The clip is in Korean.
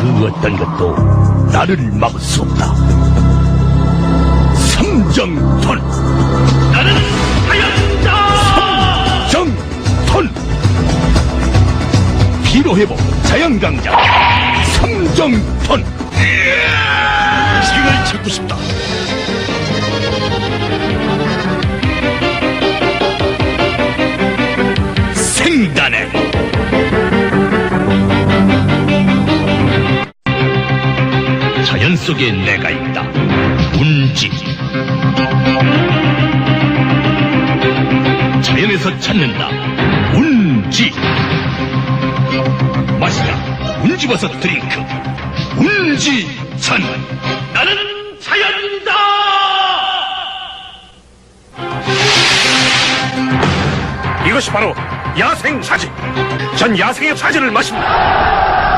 그 어떤 것도 나를 막을 수 없다. 삼정턴! 나는 하얀자! 삼정턴! 피로 회복 자연강자 삼정턴! 지을 찾고 싶다. 생단에 자연 속에 내가 있다. 운지. 자연에서 찾는다. 운지. 마시라. 운지버섯 드링크. 운지 천. 나는 자연이다. 이것이 바로 야생 사진. 전 야생의 사진을 마십니다.